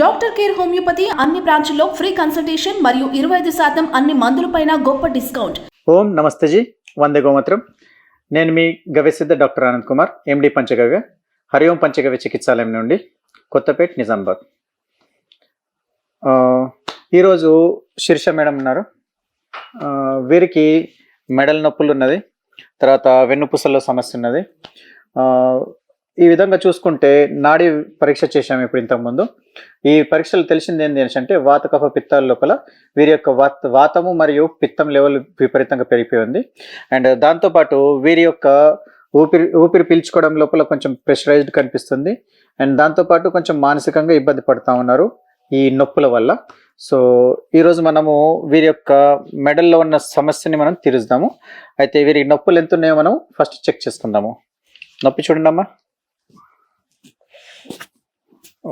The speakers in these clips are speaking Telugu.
డాక్టర్ కేర్ హోమియోపతి అన్ని బ్రాంచ్ల్లో ఫ్రీ కన్సల్టేషన్ మరియు ఇరవై ఐదు శాతం అన్ని మందులపైన గొప్ప డిస్కౌంట్. ఓం నమస్తే జీ. వందే గోమత్రం. నేను మీ గవ్యసిద్ధ డాక్టర్ ఆనంద్ కుమార్ ఎండి పంచగవ్య హరిఓం పంచగవ్య చికిత్సాలయం నుండి కొత్తపేట నిజామాబాద్. ఈరోజు శీర్ష మేడం ఉన్నారు. వీరికి మెడల్ నొప్పులు ఉన్నది తర్వాత వెన్నుపూసల్లో సమస్య ఉన్నది. ఈ విధంగా చూసుకుంటే నాడి పరీక్ష చేశాము ఇప్పుడు ఇంతకుముందు ఈ పరీక్షలు తెలిసింది ఏంటి అంటే వాత కఫ పిత్తాల లోపల వీరి యొక్క వాత వాతము మరియు పిత్తం లెవెల్ విపరీతంగా పెరిగిపోయి ఉంది. అండ్ దాంతోపాటు వీరి యొక్క ఊపిరి ఊపిరి పీల్చుకోవడం లోపల కొంచెం ప్రెషరైజ్డ్ కనిపిస్తుంది. అండ్ దాంతోపాటు కొంచెం మానసికంగా ఇబ్బంది పడుతూ ఉన్నారు ఈ నొప్పుల వల్ల. సో ఈరోజు మనము వీరి యొక్క మెడల్లో ఉన్న సమస్యని మనం తీరుస్తాము అయితే వీరి నొప్పులు ఎంత ఉన్నాయో మనం ఫస్ట్ చెక్ చేసుకుందాము. నొప్పి చూడండి అమ్మా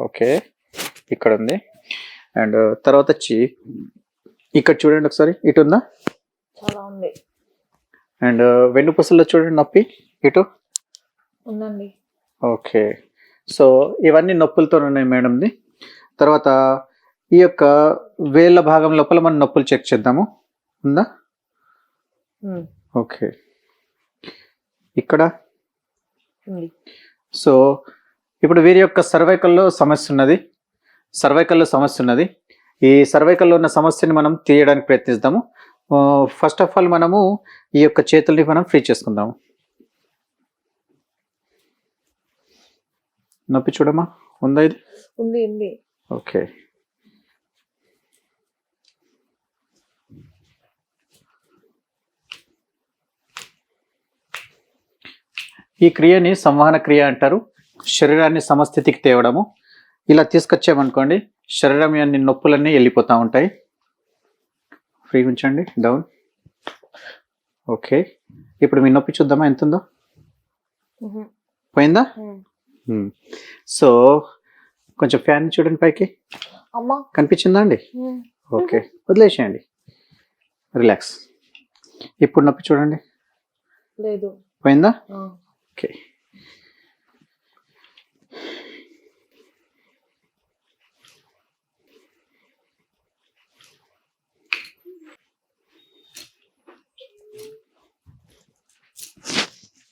ఓకే. ఇక్కడ ఉంది అండ్ తర్వాత వచ్చి ఇక్కడ చూడండి ఒకసారి ఇటు ఉందా చాలా ఉంది. అండ్ వెన్నుపూసల్లో చూడండి నొప్పి ఇటు? ఉందండి. ఓకే. సో ఇవన్నీ నొప్పులతో ఉన్నాయి మేడంది. తర్వాత ఈ యొక్క వేళ్ళ భాగం లోపల మనం నొప్పులు చెక్ చేద్దాము. ఉందా? ఓకే. ఇక్కడ? సో ఇప్పుడు వీరి యొక్క సర్వైకల్లో సమస్య ఉన్నది. సర్వైకల్లో సమస్య ఉన్నది. ఈ సర్వైకల్లో ఉన్న సమస్యని మనం తీయడానికి ప్రయత్నిస్తాము ఫస్ట్ ఆఫ్ ఆల్ మనము ఈ యొక్క చేతుల్ని మనం ఫ్రీ చేసుకుందాము. నొప్పి చూడమ్మా. ఉందా ఇది? ఉంది ఉంది. ఓకే. ఈ క్రియని సంవహన క్రియ అంటారు. శరీరాన్ని సమస్థితికి తేవడము. ఇలా తీసుకొచ్చామనుకోండి శరీరం అన్ని నొప్పులన్నీ వెళ్ళిపోతూ ఉంటాయి. ఫ్రీ ఉంచండి డౌన్ ఓకే ఇప్పుడు మీ నొప్పి చూద్దామా ఎంత ఉందో పోయిందా. సో కొంచెం ఫ్యాన్ చూడండి పైకి. అమ్మా. కనిపించిందా అండి? ఓకే వదిలేసేయండి. రిలాక్స్ ఇప్పుడు నొప్పి చూడండి. లేదు. పోయిందా? ఓకే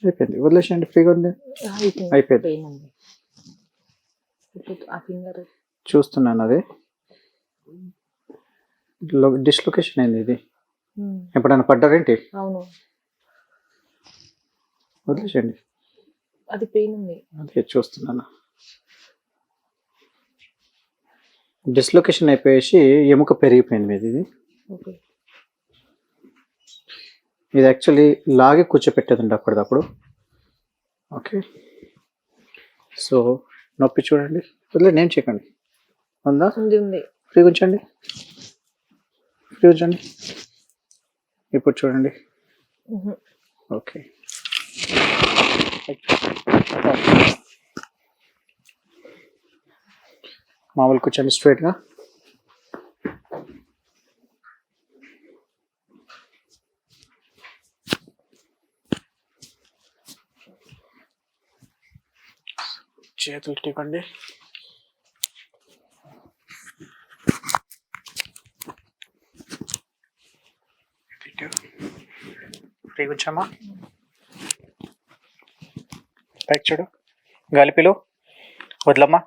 అయిపోయింది. వదిలేసేయండి ఫ్రీగా ఉంది. అయిపోయింది. చూస్తున్నాను అది. డిస్లొకేషన్ అయింది ఇది? ఎప్పుడైనా పడ్డారేంటి? అవును. వదిలేసేయండి. అది పెయిన్ ఉంది అదే చూస్తున్నాను. డిస్లొకేషన్ అయిపోయేసి ఎముక పెరిగిపోయింది మీది ఇది. ఓకే. ఇది యాక్చువల్లీ లాగి కూర్చోపెట్టేదండి అప్పటిదప్పుడు ఓకే సో నొప్పి చూడండి. వదిలే నేను చేయకండి ఉందా? ఉంది ఫ్రీ ఉంచండి ఫ్రీ ఉంచండి ఇప్పుడు చూడండి. ఓకే మామూలు కూర్చోండి స్ట్రైట్గా చేతులు టికండి ఫ్రీ కూర్చోమ్మా పైకి చూడు. గాలిపిలు వదలమ్మా.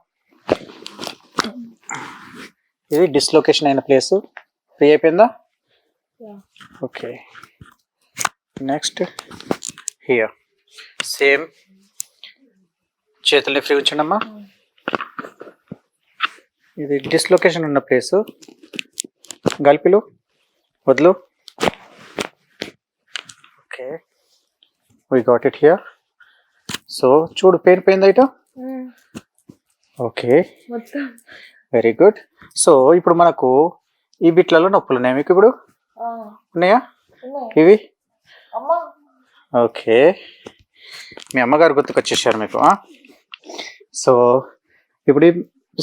ఇది డిస్లొకేషన్ అయిన ప్లేస్ ఫ్రీ అయిపోయిందా. ఓకే నెక్స్ట్ హియర్ సేమ్ చేతుల్ని ఫ్రీ ఉంచండమ్మా. ఇది డిస్లొకేషన్ ఉన్న ప్లేస్ గల్పిలు వదులు. Okay we got it here so చూడు పెయిన్ పోయింది um, okay very good so ఇప్పుడు మనకు ఈ బిట్లలో నొప్పులు ఉన్నాయి మీకు ఇప్పుడు? ఉన్నాయా? ఇవి? అమ్మా. ఓకే మీ అమ్మగారు గుర్తుకొచ్చేసారు మీకు? సో ఇప్పుడు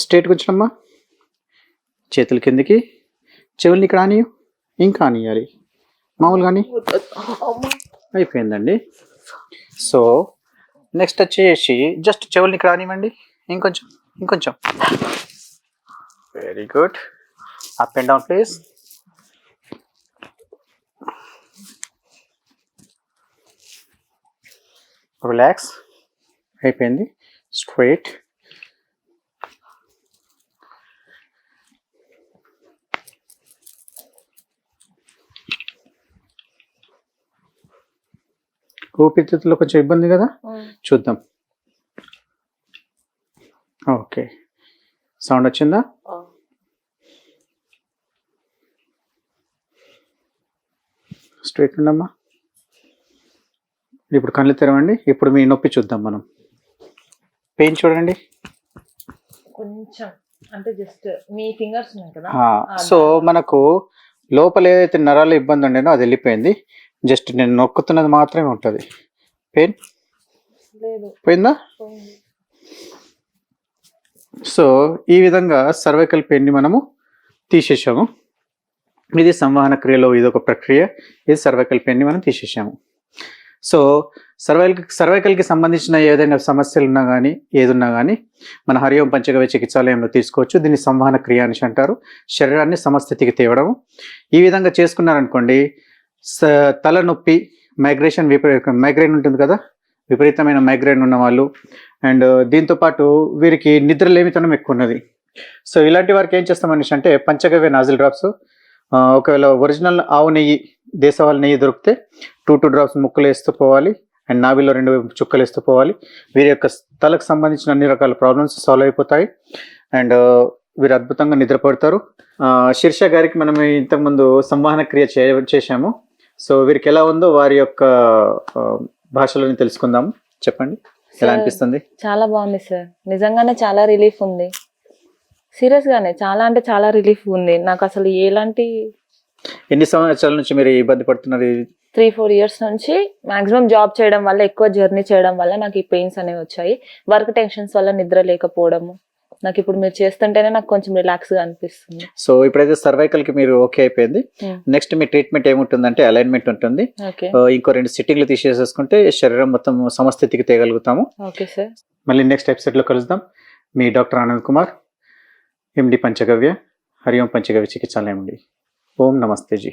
స్ట్రేట్కి వచ్చినమ్మా. చేతుల కిందికి. చెవుల్ని ఇక్కడ ఆనియు ఇంకా ఆనియాలి మామూలుగా అయిపోయిందండి. సో నెక్స్ట్ వచ్చేసి జస్ట్ చెవుల్ని ఇక్కడ ఆనివ్వండి ఇంకొంచెం ఇంకొంచెం. Very good up and down please relax అయిపోయింది. స్ట్రైట్ ఊపిరితిత్తులో కొంచెం ఇబ్బంది కదా? చూద్దాం. ఓకే. సౌండ్ వచ్చిందా? స్ట్రైట్ ఉండమ్మా ఇప్పుడు కళ్ళు తెరవండి. ఇప్పుడు మీ నొప్పి చూద్దాం మనం. పెయిన్ చూడండి. కొంచెం అంటే జస్ట్ మీ ఫింగర్స్ ఉన్నాయి కదా? సో మనకు లోపల ఏదైతే నరాల ఇబ్బంది ఉండేనో అది వెళ్ళిపోయింది. జస్ట్ నేను నొక్కుతున్నది మాత్రమే ఉంటుంది. పెయిన్? పోయింది. సో ఈ విధంగా సర్వైకల్ పెయిన్ని మనము తీసేసాము. ఇది సంవహన క్రియలో ఇది ఒక ప్రక్రియ. ఇది సర్వైకల్ పెయిన్ని మనం తీసేసాము. సో సర్వైకల్ సర్వైకల్కి సంబంధించిన ఏదైనా సమస్యలు ఉన్నా కానీ ఏదున్నా కానీ మన హరిఓం పంచగవ్య చికిత్సాలయంలో తీసుకోవచ్చు. దీన్ని సంవహన క్రియ అనేసి అంటారు. శరీరాన్ని సమస్థితికి తేవడం ఈ విధంగా చేసుకున్నారనుకోండి స తలనొప్పి మైగ్రేషన్ విపరీ మైగ్రేన్ ఉంటుంది కదా? విపరీతమైన మైగ్రేన్ ఉన్న వాళ్ళు అండ్ దీంతో పాటు వీరికి నిద్రలేమితనం ఎక్కువ ఉన్నది సో ఇలాంటి వారికి ఏం చేస్తామనేసి అంటే పంచగవ్య నాజిల్ డ్రాప్స్. ఒకవేళ ఒరిజినల్ ఆవు నెయ్యి దేశవాళ్ళ నెయ్యి దొరికితే టూ టూ డ్రాప్స్ ముక్కలు వేస్తూ పోవాలి. అండ్ నావిలో రెండు చుక్కలు వేస్తూ పోవాలి. వీరి యొక్క తలకు సంబంధించిన అన్ని రకాల ప్రాబ్లమ్స్ సాల్వ్ అయిపోతాయి. అండ్ వీరు అద్భుతంగా నిద్రపడతారు. శీర్ష గారికి మనం ఇంతకుముందు సంవహన క్రియ చే చేశాము. సో వీరికి ఎలా ఉందో వారి యొక్క భాషలోని తెలుసుకుందాము. చెప్పండి. ఎలా అనిపిస్తుంది? చాలా బాగుంది సార్. నిజంగానే చాలా రిలీఫ్ ఉంది. సీరియస్ గానే చాలా అంటే చాలా రిలీఫ్ ఉంది. నాకు అసలు ఎలాంటి ఎన్ని సంవత్సరాల నుంచి మీరు ఇబ్బంది పడుతున్నారు? త్రీ ఫోర్ ఇయర్స్ నుంచి మాక్సిమం జాబ్ చేయడం వల్ల ఎక్కువ జర్నీ చేయడం వల్ల నాకు ఈ పెయిన్స్ అనేవి వచ్చాయి. వర్క్ టెన్షన్స్ వల్ల నిద్ర లేకపోవడము. నాకు ఇప్పుడు మీరు చేస్తుంటేనే నాకు కొంచెం రిలాక్స్గా అనిపిస్తుంది. సో ఇప్పుడైతే సర్వైకల్కి మీరు ఓకే అయిపోయింది. Hmm. నెక్స్ట్ మీ ట్రీట్మెంట్ ఏముంటుందంటే అలైన్మెంట్ ఉంటుంది. ఆ, ఇంకో రెండు సిట్టింగ్లు తీసేసేసుకుంటే శరీరం మొత్తం సమస్థితికి తేగలుగుతాము. ఓకే సార్ మళ్ళీ నెక్స్ట్ ఎపిసోడ్లో కలుద్దాం. మీ డాక్టర్ ఆనంద్ కుమార్ ఎండి పంచగవ్య హరి ఓం పంచగవ్య చికిత్సాలయం అండి ఓం నమస్తే జీ.